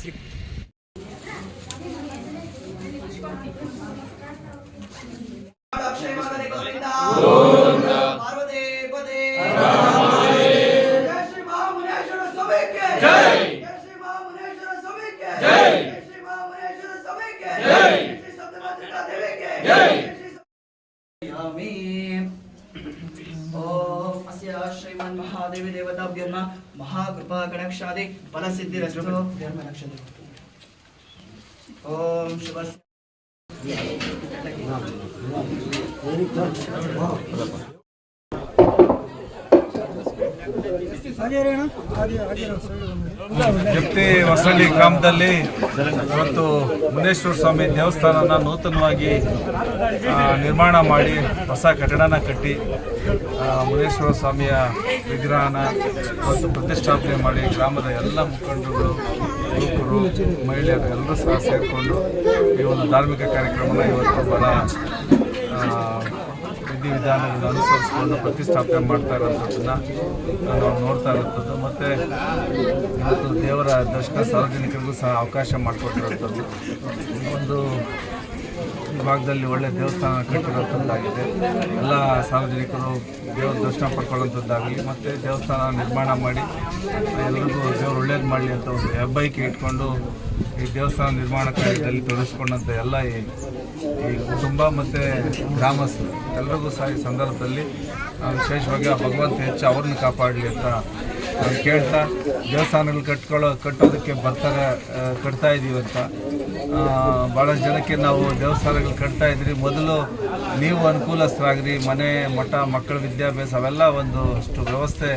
Спасибо. श्रीमान महादेव देवताभ्यर्म महाकृपा कणक्षादि फलसिद्धिरस्तु ओम शुभस्य ಜಪ್ತಿ ಹೊಸಳ್ಳಿ ಗ್ರಾಮದಲ್ಲಿ ಇವತ್ತು ಮುನೇಶ್ವರ ಸ್ವಾಮಿ ದೇವಸ್ಥಾನನ ನೂತನವಾಗಿ ನಿರ್ಮಾಣ ಮಾಡಿ ಹೊಸ ಕಟ್ಟಡನ ಕಟ್ಟಿ ಮುನೇಶ್ವರ ಸ್ವಾಮಿಯ ವಿಗ್ರಹನ ಇವತ್ತು ಪ್ರತಿಷ್ಠಾಪನೆ ಮಾಡಿ ಗ್ರಾಮದ ಎಲ್ಲ ಮುಖಂಡರುಗಳು ಯುವಕರು, ಮಹಿಳೆಯರು ಎಲ್ಲರೂ ಸಹ ಸೇರಿಕೊಂಡು ಈ ಒಂದು ಧಾರ್ಮಿಕ ಕಾರ್ಯಕ್ರಮನ ಇವತ್ತು ಬಹಳ ವಿಧಿವಿಧಾನಗಳನ್ನು ಅನುಸರಿಸಿಕೊಂಡು ಪ್ರತಿಷ್ಠಾಪನೆ ಮಾಡ್ತಾ ಇರೋಂಥದ್ದನ್ನ ನಾವು ನೋಡ್ತಾ ಇರೋಂಥದ್ದು ಮತ್ತು ಇವತ್ತು ದೇವರ ದರ್ಶನ ಸಾರ್ವಜನಿಕರಿಗೂ ಸಹ ಅವಕಾಶ ಮಾಡಿಕೊಟ್ಟಿರುವಂಥದ್ದು. ಒಂದು ಭಾಗದಲ್ಲಿ ಒಳ್ಳೆ ದೇವಸ್ಥಾನ ಕಟ್ಟಿರುವಂಥದ್ದಾಗಿದೆ. ಎಲ್ಲ ಸಾರ್ವಜನಿಕರು ದೇವರ ದರ್ಶನ ಪಡ್ಕೊಳ್ಳೋಂಥದ್ದಾಗಲಿ ಮತ್ತು ದೇವಸ್ಥಾನ ನಿರ್ಮಾಣ ಮಾಡಿ, ಎಲ್ಲರಿಗೂ ದೇವರು ಒಳ್ಳೇದು ಮಾಡಲಿ ಅಂತ ಒಂದು ಹೆಬ್ಬೈಕೆ ಇಟ್ಕೊಂಡು ಈ ದೇವಸ್ಥಾನ ನಿರ್ಮಾಣ ಕಾರ್ಯದಲ್ಲಿ ತೊಡಗಿಸ್ಕೊಂಡಂಥ ಎಲ್ಲ ಈ ಕುಟುಂಬ ಮತ್ತು ಗ್ರಾಮಸ್ಥರು ಎಲ್ಲರಿಗೂ ಸಹ ಈ ಸಂದರ್ಭದಲ್ಲಿ ವಿಶೇಷವಾಗಿ ಆ ಭಗವಂತ ಹೆಚ್ಚು ಅವ್ರನ್ನ ಕಾಪಾಡಲಿ ಅಂತ ಕೇಳ್ತಾ ದೇವಸ್ಥಾನಗಳು ಕಟ್ಕೊಳ್ಳೋ ಕಟ್ಟೋದಕ್ಕೆ ಬರ್ತಾರೆ ಕಟ್ತಾ ಇದ್ದೀವಿ ಅಂತ. ಭಾಳಷ್ಟು ಜನಕ್ಕೆ ನಾವು ದೇವಸ್ಥಾನಗಳು ಕಟ್ತಾ ಇದ್ರಿ. ಮೊದಲು ನೀವು ಅನುಕೂಲಸ್ಥರಾಗ್ರಿ. ಮನೆ, ಮಠ, ಮಕ್ಕಳ ವಿದ್ಯಾಭ್ಯಾಸ ಅವೆಲ್ಲ ಒಂದು ಅಷ್ಟು ವ್ಯವಸ್ಥೆ,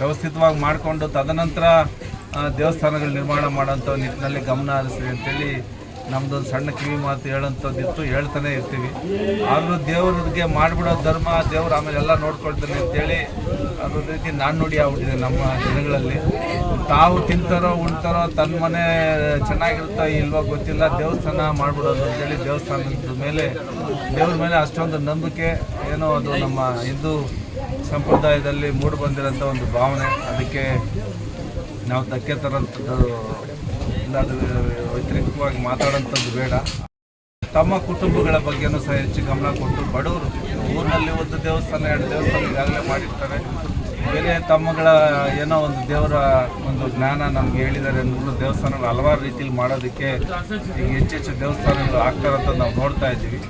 ವ್ಯವಸ್ಥಿತವಾಗಿ ಮಾಡಿಕೊಂಡು ತದನಂತರ ದೇವಸ್ಥಾನಗಳು ನಿರ್ಮಾಣ ಮಾಡೋಂಥ ನಿಟ್ಟಿನಲ್ಲಿ ಗಮನ ಹರಿಸ್ರಿ ಅಂತೇಳಿ ನಮ್ದೊಂದು ಸಣ್ಣ ಕಿವಿ ಮಾತು ಹೇಳೋಂಥದ್ದಿತ್ತು ಹೇಳ್ತಾನೆ ಇರ್ತೀವಿ. ಆದರೂ ದೇವ್ರಿಗೆ ಮಾಡಿಬಿಡೋ ಧರ್ಮ, ದೇವ್ರು ಆಮೇಲೆ ಎಲ್ಲ ನೋಡ್ಕೊಳ್ತಾನೆ ಅಂತೇಳಿ ಅದೊಂದು ರೀತಿ ನಾಣ್ಣುಡಿ ಆಗ್ಬಿಟ್ಟಿದೆ ನಮ್ಮ ಜನಗಳಲ್ಲಿ ತಾವು ತಿಂತಾರೋ ಉಣ್ತಾರೋ ತನ್ನ ಮನೆ ಚೆನ್ನಾಗಿರುತ್ತೋ ಇಲ್ವೋ ಗೊತ್ತಿಲ್ಲ, ದೇವಸ್ಥಾನ ಮಾಡಿಬಿಡೋದು ಅಂತೇಳಿ ದೇವಸ್ಥಾನದ ಮೇಲೆ, ದೇವ್ರ ಮೇಲೆ ಅಷ್ಟೊಂದು ನಂಬಿಕೆ, ಏನೋ ಅದು ನಮ್ಮ ಹಿಂದೂ ಸಂಪ್ರದಾಯದಲ್ಲಿ ಮೂಡಿ ಬಂದಿರೋಂಥ ಒಂದು ಭಾವನೆ. ಅದಕ್ಕೆ ನಾವು ಧಕ್ಕೆ ತರೋಂಥದ್ದು ಅದು ವ್ಯತಿರಿಕ್ತವಾಗಿ ಮಾತಾಡೋಂಥದ್ದು ಬೇಡ. ತಮ್ಮ ಕುಟುಂಬಗಳ ಬಗ್ಗೆನೂ ಸಹ ಹೆಚ್ಚು ಗಮನ ಕೊಟ್ಟು ಬಡವರು ಊರಿನಲ್ಲಿ ಒಂದು ದೇವಸ್ಥಾನ, ಎರಡು ದೇವಸ್ಥಾನ ಈಗಾಗಲೇ ಮಾಡಿರ್ತಾರೆ. ಬೇರೆ ತಮ್ಮಗಳ ಏನೋ ಒಂದು ದೇವರ ಒಂದು ಜ್ಞಾನ ನಮ್ಗೆ ಹೇಳಿದ್ದಾರೆ ನೂರು ದೇವಸ್ಥಾನಗಳು ಹಲವಾರು ರೀತಿಯಲ್ಲಿ ಮಾಡೋದಕ್ಕೆ ಈಗ ಹೆಚ್ಚೆಚ್ಚು ದೇವಸ್ಥಾನಗಳು ಆಗ್ತಾರಂತ ನಾವು ನೋಡ್ತಾ ಇದ್ದೀವಿ.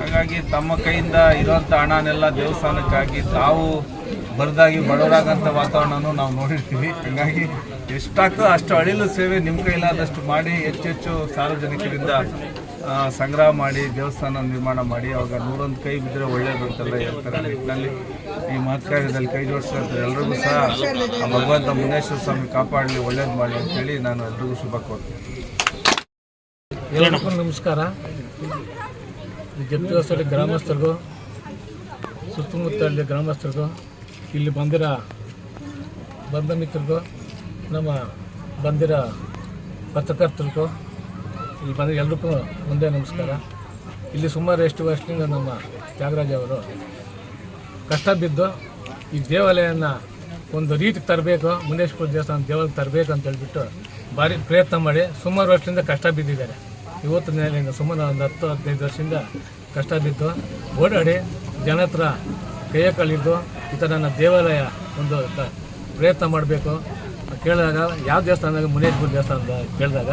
ಹಾಗಾಗಿ ತಮ್ಮ ಕೈಯಿಂದ ಇರೋಂಥ ಹಣನೆಲ್ಲ ದೇವಸ್ಥಾನಕ್ಕಾಗಿ ತಾವು ಬರದಾಗಿ ಬಡವರಾಗಂಥ ವಾತಾವರಣನೂ ನಾವು ನೋಡಿರ್ತೀವಿ. ಹಾಗಾಗಿ ಎಷ್ಟಾಗ್ತದೋ ಅಷ್ಟು ಅಳಿಲು ಸೇವೆ ನಿಮ್ಮ ಕೈಲಾದಷ್ಟು ಮಾಡಿ, ಹೆಚ್ಚೆಚ್ಚು ಸಾರ್ವಜನಿಕರಿಂದ ಸಂಗ್ರಹ ಮಾಡಿ, ದೇವಸ್ಥಾನ ನಿರ್ಮಾಣ ಮಾಡಿ, ಅವಾಗ ನೂರೊಂದು ಕೈ ಬಿದ್ದರೆ ಒಳ್ಳೆಯದು ಅಂತೆಲ್ಲ ಹೇಳ್ತಾರೆ. ಆ ನಿಟ್ಟಿನಲ್ಲಿ ಈ ಮಹತ್ಕಾರ್ಯದಲ್ಲಿ ಕೈ ಜೋಡಿಸಿದಂಥ ಎಲ್ರಿಗೂ ಸಹ ಆ ಭಗವಂತ ಮುನೇಶ್ವರ ಸ್ವಾಮಿ ಕಾಪಾಡಲಿ, ಒಳ್ಳೇದು ಮಾಡಲಿ ಅಂತೇಳಿ ನಾನು ಎಲ್ರಿಗೂ ಶುಭ ಕೋರ್ತೀನಿ. ಎಲ್ಲರಿಗೂ ನಮಸ್ಕಾರ. ಈ ಜಪ್ತಿವಸಲ್ಲಿ ಗ್ರಾಮಸ್ಥರಿಗೂ ಸುತ್ತಮುತ್ತಲ್ಲಿ ಗ್ರಾಮಸ್ಥರಿಗೂ ಇಲ್ಲಿ ಬಂದಿರ ಬಂಧ ಮಿತ್ರರಿಗೂ ನಮ್ಮ ಬಂದಿರ ಪತ್ರಕರ್ತರಿಗೂ ಇಲ್ಲಿ ಬಂದ ಎಲ್ರಿಗೂ ಮುಂದೆ ನಮಸ್ಕಾರ. ಇಲ್ಲಿ ಸುಮಾರು ಎಷ್ಟು ವರ್ಷದಿಂದ ನಮ್ಮ ತ್ಯಾಗರಾಜ್ ಅವರು ಕಷ್ಟ ಬಿದ್ದು ಈ ದೇವಾಲಯನ ಒಂದು ರೀತಿ ತರಬೇಕು, ಮುನೇಶ್ವರ ದೇವಸ್ಥಾನ ದೇವಾಲಯ ತರಬೇಕು ಅಂತ ಹೇಳ್ಬಿಟ್ಟು ಭಾರಿ ಪ್ರಯತ್ನ ಮಾಡಿ ಸುಮಾರು ವರ್ಷದಿಂದ ಕಷ್ಟ ಬಿದ್ದಿದ್ದಾರೆ. ಇವತ್ತು ನೆಲೆಯಿಂದ ಸುಮಾರು ಒಂದು ಹತ್ತು, ಹದಿನೈದು ವರ್ಷದಿಂದ ಕಷ್ಟ ಬಿದ್ದು ಓಡಾಡಿ ಜನ ಹತ್ರ ಕೈಯ ಕಳಿದ್ದು ಥರ ನನ್ನ ದೇವಾಲಯ ಒಂದು ಪ್ರಯತ್ನ ಮಾಡಬೇಕು ಕೇಳಿದಾಗ, ಯಾವ ದೇವಸ್ಥಾನದಾಗ ಮುನೇಶ್ವರ ದೇವಸ್ಥಾನದ ಕೇಳಿದಾಗ,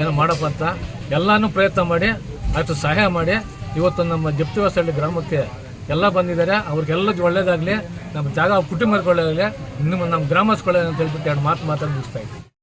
ಏನೋ ಮಾಡಪ್ಪ ಅಂತ ಎಲ್ಲನೂ ಪ್ರಯತ್ನ ಮಾಡಿ, ಆಯಿತು ಸಹಾಯ ಮಾಡಿ. ಇವತ್ತು ನಮ್ಮ ಜಪ್ತಿವಾಸಹಳ್ಳಿ ಗ್ರಾಮಕ್ಕೆ ಎಲ್ಲ ಬಂದಿದ್ದಾರೆ. ಅವ್ರಿಗೆಲ್ಲ ಒಳ್ಳೇದಾಗಲಿ. ನಮ್ಮ ಜಾಗ ಕುಟುಂಬಕ್ಕೆ ಒಳ್ಳೇದಾಗಲಿ. ನಿಮ್ಮ ನಮ್ಮ ಗ್ರಾಮಸ್ಥಳ ಅಂತ ಹೇಳ್ಬಿಟ್ಟು ಎರಡು ಮಾತು ಮಾತಾಡಿ ಮುಗಿಸ್ತಾ ಇದ್ದೀನಿ.